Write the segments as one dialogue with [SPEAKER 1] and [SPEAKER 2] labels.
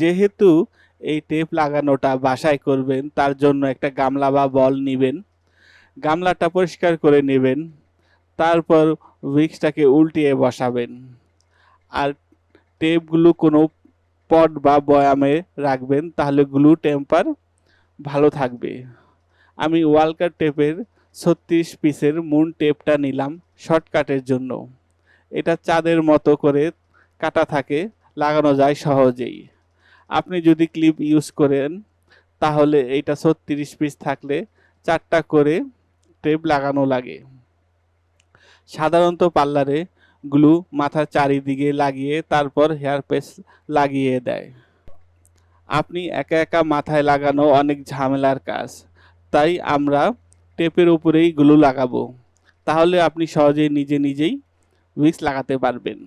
[SPEAKER 1] যেহেতু এই টেপ লাগানোটা বাসায় করবেন, তার জন্য একটা গামলা বা বল নেবেন। গামলাটা পরিষ্কার করে নেবেন, তারপর উইক্সটাকে উল্টিয়ে বসাবেন। আর টেপগুলো কোনো পট বা বয়ামে রাখবেন, তাহলে গ্লু টেম্পার ভালো থাকবে। আমি ওয়ালকার টেপের ছত্রিশ পিসের মুন টেপটা নিলাম শর্টকাটের জন্য। এটা চাঁদের মতো করে কাটা থাকে, লাগানো যায় সহজেই। আপনি যদি ক্লিপ ইউজ করেন, তাহলে এইটা ছত্রিশ পিস থাকলে চারটা করে টেপ লাগানো লাগে। সাধারণত পার্লারে গ্লু মাথার চারিদিকে লাগিয়ে তারপর হেয়ার পেস লাগিয়ে দেয়। আপনি একা একা মাথায় লাগানো অনেক ঝামেলার কাজ, তাই আমরা টেপের উপরেই গ্লু লাগাবো। তাহলে আপনি সহজেই নিজে নিজেই উইক্স লাগাতে পারবেন।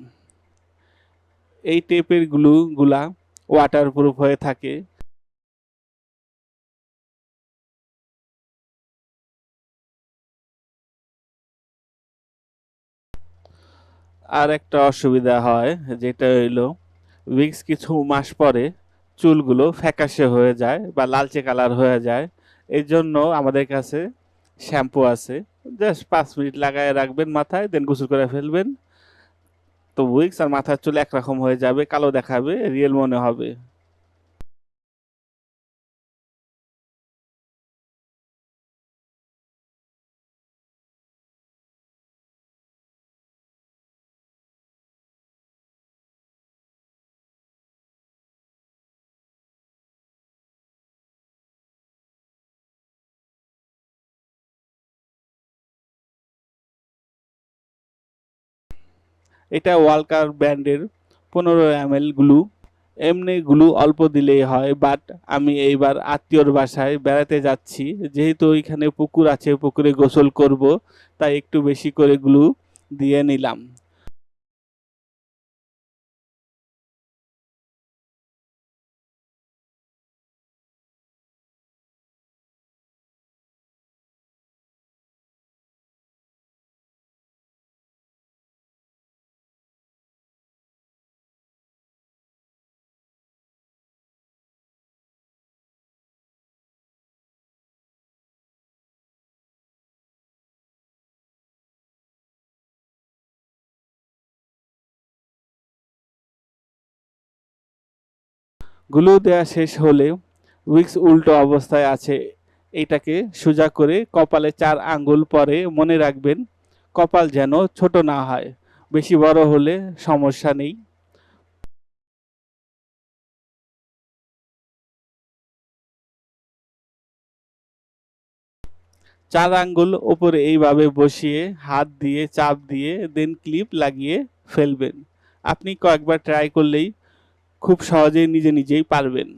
[SPEAKER 1] এই টেপের গ্লুগুলা ওয়াটার প্রুফ হয়ে থাকে। আর একটা অসুবিধা হয়, যেটা হইল উইক্স কিছু মাস পরে চুলগুলো ফ্যাকাশে হয়ে যায় বা লালচে কালার হয়ে যায়। এই জন্য আমাদের কাছে শ্যাম্পু আছে। জাস্ট পাঁচ মিনিট লাগায় রাখবেন মাথায় দেন গোসল করে ফেলবেন। তো উইক্স আর মাথার চুল একরকম হয়ে যাবে কালো দেখাবে রিয়েল মনে হবে। এটা ওয়ালকার ব্র্যান্ডের পনেরো এম এল গ্লু। এমনি গ্লু অল্প দিলেই হয় বাট আমি এইবার আত্মীয়র বাসায় বেড়াতে যাচ্ছি। যেহেতু ওইখানে পুকুর আছে, পুকুরে গোসল করব, তাই একটু বেশি করে গ্লু দিয়ে নিলাম। গ্লু দেওয়া শেষ হলে উইক্স উল্টো অবস্থায় আছে। এটাকে সোজা করে কপালে চার আঙ্গুল পরে মনে রাখবেন, কপাল যেন ছোট না হয়, বেশি বড় হলে সমস্যা নেই। চার আঙ্গুল ওপরে এইভাবে বসিয়ে হাত দিয়ে, চাপ দিয়ে দেন ক্লিপ লাগিয়ে ফেলবেন। আপনি কয়েকবার ট্রাই করলেই খুব সহজেই নিজে নিজেই পারবেন।